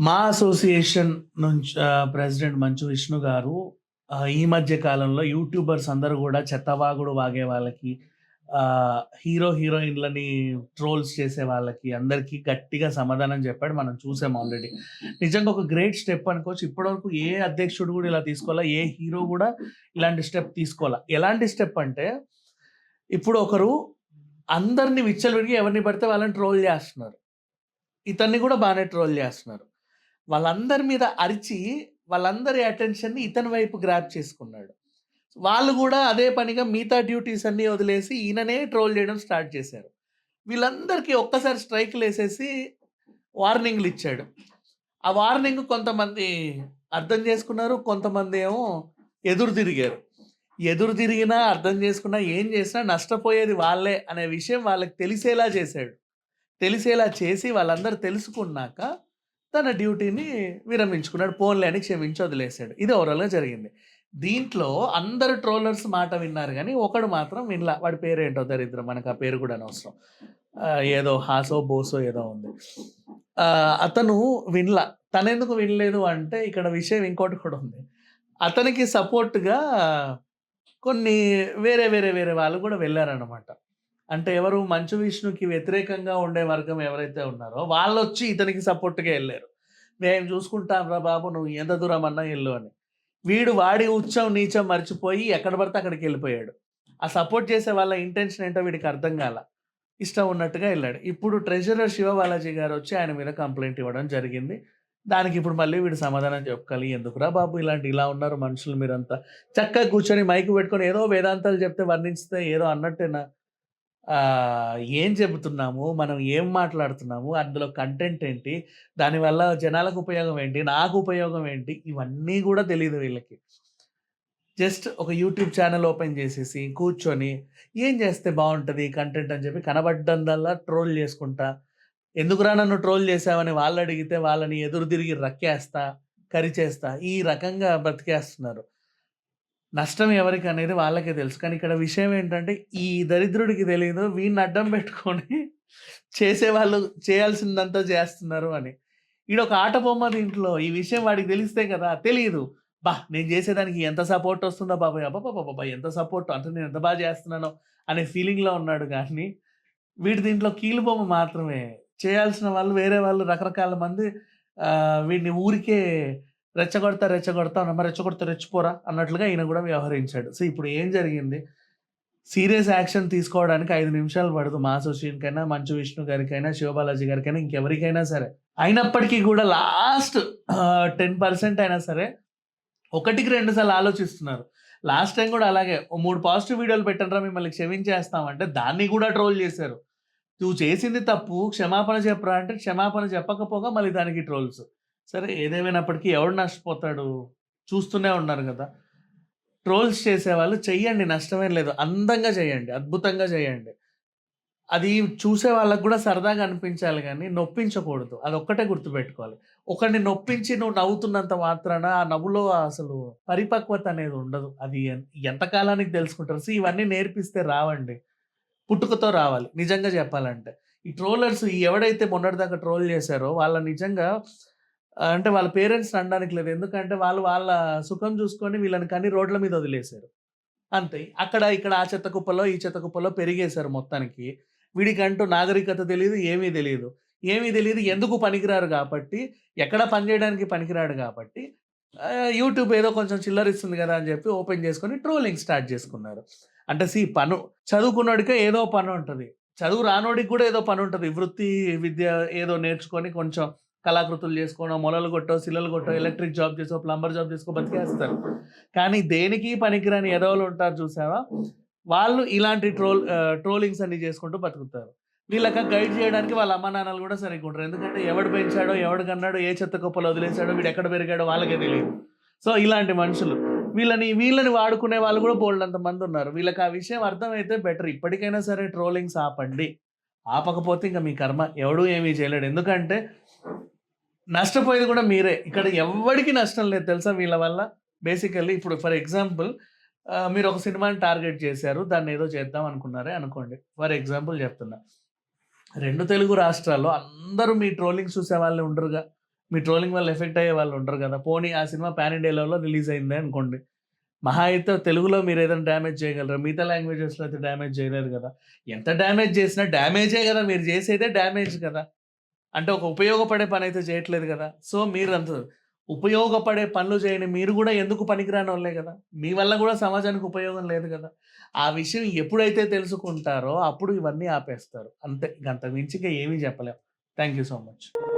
మా అసోసియేషన్ నుంచి ప్రెసిడెంట్ మంచు విష్ణు గారు ఈ మధ్య కాలంలో యూట్యూబర్స్ అందరూ కూడా చెత్తవాగుడు వాగే వాళ్ళకి, హీరో, హీరోయిన్‌లని ట్రోల్స్ చేసే వాళ్ళకి అందరికీ గట్టిగా సమాధానం చెప్పాడు. మనం చూసాం ఆల్రెడీ. నిజంగా ఒక గ్రేట్ స్టెప్ అనుకోవచ్చు. ఇప్పటివరకు ఏ అధ్యక్షుడు కూడా ఇలా తీసుకోవాలా ఏ హీరో కూడా ఇలాంటి స్టెప్ తీసుకోవాలా ఎలాంటి స్టెప్ అంటే, ఇప్పుడు ఒకరు అందరిని విచ్చలవిడిగా ఎవరిని పడితే వాళ్ళని ట్రోల్ చేస్తున్నారు ఇతన్ని కూడా బాగానే ట్రోల్ చేస్తున్నారు వాళ్ళందరి మీద అరిచి, వాళ్ళందరి అటెన్షన్‌ని ఇతని వైపు గ్రాప్ చేసుకున్నాడు. వాళ్ళు కూడా అదే పనిగా మిగతా డ్యూటీస్ అన్నీ వదిలేసి ఈయననే ట్రోల్ చేయడం స్టార్ట్ చేశారు. వీళ్ళందరికీ ఒక్కసారి స్ట్రైక్లు వేసేసి వార్నింగ్లు ఇచ్చాడు ఆ వార్నింగ్ కొంతమంది అర్థం చేసుకున్నారు. కొంతమందేమో ఎదురు తిరిగారు. ఎదురు తిరిగినా, అర్థం చేసుకున్నా, ఏం చేసినా నష్టపోయేది వాళ్ళే అనే విషయం వాళ్ళకి తెలిసేలా చేశాడు. తెలిసేలా చేసి వాళ్ళందరూ తెలుసుకున్నాక తన డ్యూటీని విరమించుకున్నాడు. పోన్లే అని క్షమించి వదిలేసాడు. ఇది ఓవరాల్‌గా జరిగింది. దీంట్లో అందరు ట్రోలర్స్ మాట విన్నారు కానీ ఒకడు మాత్రం వినలా. వాడి పేరేంటో దరిద్రం మనకు ఆ పేరు కూడా అనవసరం. ఏదో హాసో, బోసో ఏదో ఉంది. అతను వినలా. తనెందుకు వినలేదు అంటే ఇక్కడ విషయం ఇంకోటి కూడా ఉంది. అతనికి సపోర్ట్‌గా కొన్ని వేరే, వేరే, వేరే వాళ్ళు కూడా వెళ్ళారనమాట అంటే ఎవరు మంచు విష్ణుకి వ్యతిరేకంగా ఉండే వర్గం ఎవరైతే ఉన్నారో వాళ్ళొచ్చి ఇతనికి సపోర్ట్‌గా వెళ్ళారు "మేము చూసుకుంటాంరా బాబు నువ్వు ఎంత దూరమన్నా వెళ్ళు అని. వీడు వాడి ఉచ్చం, నీచం మర్చిపోయి ఎక్కడ పడితే అక్కడికెళ్ళిపోయాడు. ఆ సపోర్ట్ చేసే వాళ్ళ ఇంటెన్షన్ ఏంటో వీడికి అర్థం కాల ఇష్టం ఉన్నట్టుగా వెళ్ళాడు ఇప్పుడు ట్రెజరర్ శివ బాలాజీ గారు వచ్చి ఆయన మీద కంప్లైంట్ ఇవ్వడం జరిగింది. దానికి ఇప్పుడు మళ్ళీ వీడు సమాధానం చెప్పాలి. "ఎందుకురా బాబు ఇలాంటి ఇలా ఉన్నారు మనుషులు మీరంతా. చక్కగా కూర్చొని మైక్ పెట్టుకొని ఏదో వేదాంతాలు చెప్తే వర్ణించితే ఏదో అన్నట్టేనా? ఏం చెబుతున్నాము? మనం ఏం మాట్లాడుతున్నాము? అందులో కంటెంట్ ఏంటి? దానివల్ల జనాలకు ఉపయోగం ఏంటి? నాకు ఉపయోగం ఏంటి? ఇవన్నీ కూడా తెలియదు వీళ్ళకి. జస్ట్ ఒక యూట్యూబ్ ఛానల్ ఓపెన్ చేసేసి కూర్చొని ఏం చేస్తే బాగుంటుంది కంటెంట్ అని చెప్పి కనబడ్డందల్లా ట్రోల్ చేసుకుంటా, ఎందుకురా నన్ను ట్రోల్ చేశావని వాళ్ళడిగితే వాళ్ళని ఎదురు తిరిగి రక్కేస్తా, కరిచేస్తా ఈ రకంగా బ్రతికేస్తున్నారు. నష్టం ఎవరికనేది వాళ్ళకే తెలుసు. కానీ ఇక్కడ విషయం ఏంటంటే ఈ దరిద్రుడికి తెలియదు వీడిని అడ్డం పెట్టుకొని చేసేవాళ్ళు చేయాల్సిందంతా చేస్తున్నారు అని. ఈడొక ఆట బొమ్మ దీంట్లో. ఈ విషయం వాడికి తెలిస్తే కదా! తెలియదు బా నేను చేసేదానికి ఎంత సపోర్ట్ వస్తుందో బాబోయ్! అబ్బబ్బబ్బబ్బా! ఎంత సపోర్ట్ అంటే నేను ఎంత బాగా చేస్తున్నానో అనే ఫీలింగ్‌లో ఉన్నాడు కానీ వీడి దీంట్లో కీలు బొమ్మ మాత్రమే. చేయాల్సిన వాళ్ళు వేరే వాళ్ళు రకరకాల మంది వీడిని ఊరికే రెచ్చగొడతా, రెచ్చగొడతా అమ్మ రెచ్చగొడతా రెచ్చిపోరా అన్నట్లుగా ఈయన కూడా వ్యవహరించాడు. సో, ఇప్పుడు ఏం జరిగింది? సీరియస్ యాక్షన్ తీసుకోవడానికి ఐదు నిమిషాలు పడదు. మా సుషీన్కైనా మంచు విష్ణు గారికైనా, శివబాలాజీ గారికైనా, ఇంకెవరికైనా సరే. అయినప్పటికీ కూడా లాస్ట్ టెన్ పర్సెంట్ అయినా సరే ఒకటికి రెండు సార్లు ఆలోచిస్తున్నారు. లాస్ట్ టైం కూడా అలాగే ఓ మూడు పాజిటివ్ వీడియోలు పెట్టండి మిమ్మల్ని క్షమించేస్తామంటే దాన్ని కూడా ట్రోల్ చేశారు. నువ్వు చేసింది తప్పు క్షమాపణ చెప్పరా అంటే క్షమాపణ చెప్పకపోగా మళ్ళీ దానికి ట్రోల్స్. సరే ఏదేమైనప్పటికీ ఎవడు నష్టపోతాడు? చూస్తూనే ఉన్నారు కదా ట్రోల్స్ చేసేవాళ్ళు చెయ్యండి నష్టమేం లేదు. అందంగా చేయండి. అద్భుతంగా చేయండి. అది చూసే వాళ్ళకు కూడా సరదాగా అనిపించాలి కానీ నొప్పించకూడదు. అది ఒక్కటే గుర్తుపెట్టుకోవాలి. ఒకరిని నొప్పించి నువ్వు నవ్వుతున్నంత మాత్రాన ఆ నవ్వులో అసలు పరిపక్వత అనేది ఉండదు. అది ఎంతకాలానికి తెలుసుకుంటారు. సో ఇవన్నీ నేర్పిస్తే రావండి. పుట్టుకతో రావాలి. నిజంగా చెప్పాలంటే. ఈ ట్రోలర్స్ ఎవడైతే మొన్నటిదాకా ట్రోల్ చేశారో వాళ్ళ నిజంగా అంటే వాళ్ళ పేరెంట్స్ అనడానికి లేదు. ఎందుకంటే వాళ్ళు వాళ్ళ సుఖం చూసుకొని వీళ్ళని కానీ రోడ్ల మీద వదిలేసారు. అంతే. అక్కడ ఇక్కడ ఆ చెత్త కుప్పలో, ఈ చెత్త కుప్పలో పెరిగేసారు మొత్తానికి. వీడికంటూ నాగరికత తెలియదు ఏమీ తెలియదు ఏమీ తెలియదు ఎందుకు పనికిరారు కాబట్టి ఎక్కడ పని చేయడానికి పనికిరాడు కాబట్టి యూట్యూబ్ ఏదో కొంచెం చిల్లరిస్తుంది కదా అని చెప్పి ఓపెన్ చేసుకొని ట్రోలింగ్ స్టార్ట్ చేసుకున్నారు. అంటే సి పను చదువుకున్నోడికే ఏదో పనుంటది. చదువు రానోడికి కూడా ఏదో పని ఉంటుంది వృత్తి విద్య ఏదో నేర్చుకొని కొంచెం కళాకృతులు చేసుకోనో, మొలలు కొట్టో, సిల్లలు కొట్టో, ఎలక్ట్రిక్ జాబ్ చేసో, ప్లంబర్ జాబ్ చేసుకో బతికేస్తారు. కానీ దేనికి పనికిరాని ఎదవలు ఉంటారు చూసావా? వాళ్ళు ఇలాంటి ట్రోల్ ట్రోలింగ్స్ అన్నీ చేసుకుంటూ బతుకుతారు. వీళ్ళకి గైడ్ చేయడానికి వాళ్ళ అమ్మానాన్నలు గూడా సరిగ్గా ఉండరు. ఎందుకంటే ఎవడు పెంచాడో, ఎవడు కన్నాడో, ఏ చెత్త కుప్పలో వదిలేసాడో, వీడెక్కడ పెరిగాడో వాళ్ళకే తెలీదు. సో, ఇలాంటి మనుషులు. వీళ్ళని వీళ్ళని వాడుకునే వాళ్ళు గూడా బోలెడంత మందున్నారు. వీళ్ళకి ఆ విషయం అర్థమైతే బెటర్. ఇప్పటికైనా సరే ట్రోలింగ్స్ ఆపండి. ఆపకపోతే ఇంక మీ కర్మ. ఎవడు ఏమీ చేయలేడు. ఎందుకంటే నష్టపోయేది కూడా మీరే. ఇక్కడ ఎవ్వడికి నష్టం లేదు తెలుసా వీళ్ళ వల్ల? బేసికల్లీ ఇప్పుడు ఫర్ ఎగ్జాంపుల్ మీరు ఒక సినిమాని టార్గెట్ చేశారు. దాన్ని ఏదో చేద్దాం అనుకున్నారే అనుకోండి. ఫర్ ఎగ్జాంపుల్ చెప్తున్నా. రెండు తెలుగు రాష్ట్రాల్లో అందరూ మీ ట్రోలింగ్ చూసే వాళ్ళు ఉండరుగా. మీ ట్రోలింగ్ వల్ల ఎఫెక్ట్ అయ్యే వాళ్ళు ఉండరు కదా పోనీ ఆ సినిమా పాన్ ఇండియా లెవెల్లో రిలీజ్ అయింది అనుకోండి మహా అయితే తెలుగులో మీరు ఏదైనా డ్యామేజ్ చేయగలరా మిగతా లాంగ్వేజెస్లో అయితే డ్యామేజ్ చేయలేరు కదా ఎంత డ్యామేజ్ చేసినా డ్యామేజే కదా మీరు చేసేదే డ్యామేజ్ కదా అంటే ఒక ఉపయోగపడే పని అయితే చేయట్లేదు కదా. సో మీరు అంత ఉపయోగపడే పనులు చేయని మీరు కూడా ఎందుకు పనికిరాని వాళ్ళే కదా. మీ వల్ల కూడా సమాజానికి ఉపయోగం లేదు కదా. ఆ విషయం ఎప్పుడైతే తెలుసుకుంటారో అప్పుడు ఇవన్నీ ఆపేస్తారు. అంతే. ఇంక మించిగా ఏమీ చెప్పలేం. Thank you so much.